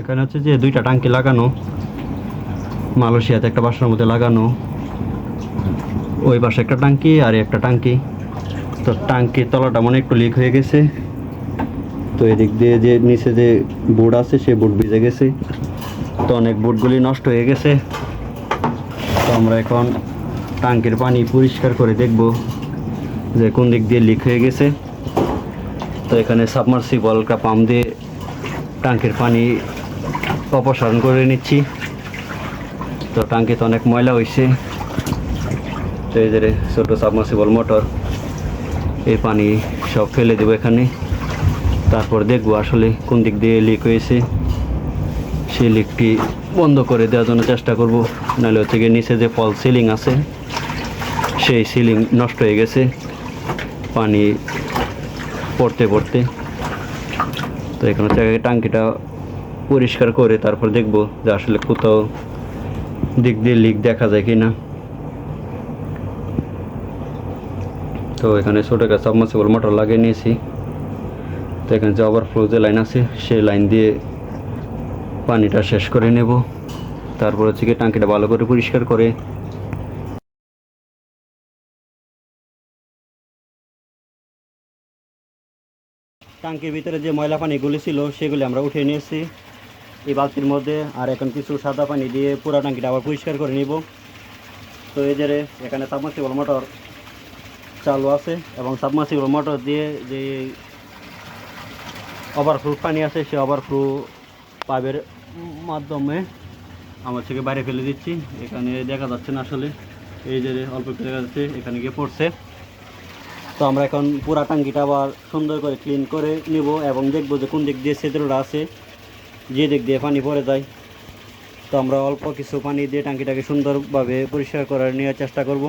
এখানে হচ্ছে যে দুইটা টাঙ্কি লাগানো, মালয়েশিয়াতে একটা বাসার মধ্যে লাগানো, ওই পাশে একটা টাঙ্কি আর একটা টাঙ্কি। তো টাঙ্কির তলাটা মনে একটু লিক হয়ে গেছে। তো এদিক দিয়ে যে নিচে যে বোর্ড আছে, সে বোর্ড ভিজে গেছে। তো অনেক বোর্ডগুলি নষ্ট হয়ে গেছে। তো আমরা এখন টাঙ্কির পানি পরিষ্কার করে দেখব যে কোন দিক দিয়ে লিক হয়ে গেছে। তো এখানে সাবমার্সিবলটা পাম্প দিয়ে টাঙ্কির পানি অপসারণ করে নিচ্ছি। তো টাঙ্কিতে অনেক ময়লা হয়েছে তো এই যে ছোটো সাবমার্সিবল মোটর এই পানি সব ফেলে দেবো এখানে। তারপর দেখব আসলে কোন দিক দিয়ে লিক হয়েছে। সেই লিকটি বন্ধ করে দেওয়ার জন্য চেষ্টা করব। নাহলে হচ্ছে গিয়ে নিচে যে ফল সিলিং আছে, সেই সিলিং নষ্ট হয়ে গেছে পানি পড়তে পড়তে। তো এখানে হচ্ছে টাঙ্কিটা পরিষ্কার করে তারপর দেখব যে আসলে কোথাও দিক দিয়ে লিক দেখা যায় কি না তো এখানে ছোটো একটা সাবমার্সিবল মোটর লাগিয়ে নিয়েছি। তো এখানে যে ওভারফ্লো যে লাইন আছে, সেই লাইন দিয়ে পানিটা শেষ করে নেব। তারপর হচ্ছে কি টাঙ্কিটা ভালো করে পরিষ্কার করে টাঙ্কির ভিতরে যে ময়লা পানিগুলি ছিল, সেগুলি আমরা উঠিয়ে নিয়েছি। এই বালতির মধ্যে আর এখন কিছু সাদা পানি দিয়ে পুরো টাঙ্কিটা আবার পরিষ্কার করে নিব। তো এই যে এখানে সাবমার্সিবল মোটর চালু আছে এবং সাবমার্সিবল মোটর দিয়ে যে ওভারফ্লো পানি আছে, সে ওভারফ্লো পাইপের মাধ্যমে আমার থেকে বাইরে ফেলে দিচ্ছি। এখানে দেখা যাচ্ছে না আসলে। এই যে অল্প একটু দেখা যাচ্ছে, এখানে গিয়ে পড়ছে। তো আমরা এখন পুরা টাঙ্কিটা আবার সুন্দর করে ক্লিন করে নিব এবং দেখব যে কোন দিক দিয়ে ছিদ্রটা আছে। যে দিক দিয়ে পানি পড়ে যায়। তো আমরা অল্প কিছু পানি দিয়ে টাঙ্কিটাকে সুন্দরভাবে পরিষ্কার করার নেওয়ার চেষ্টা করব।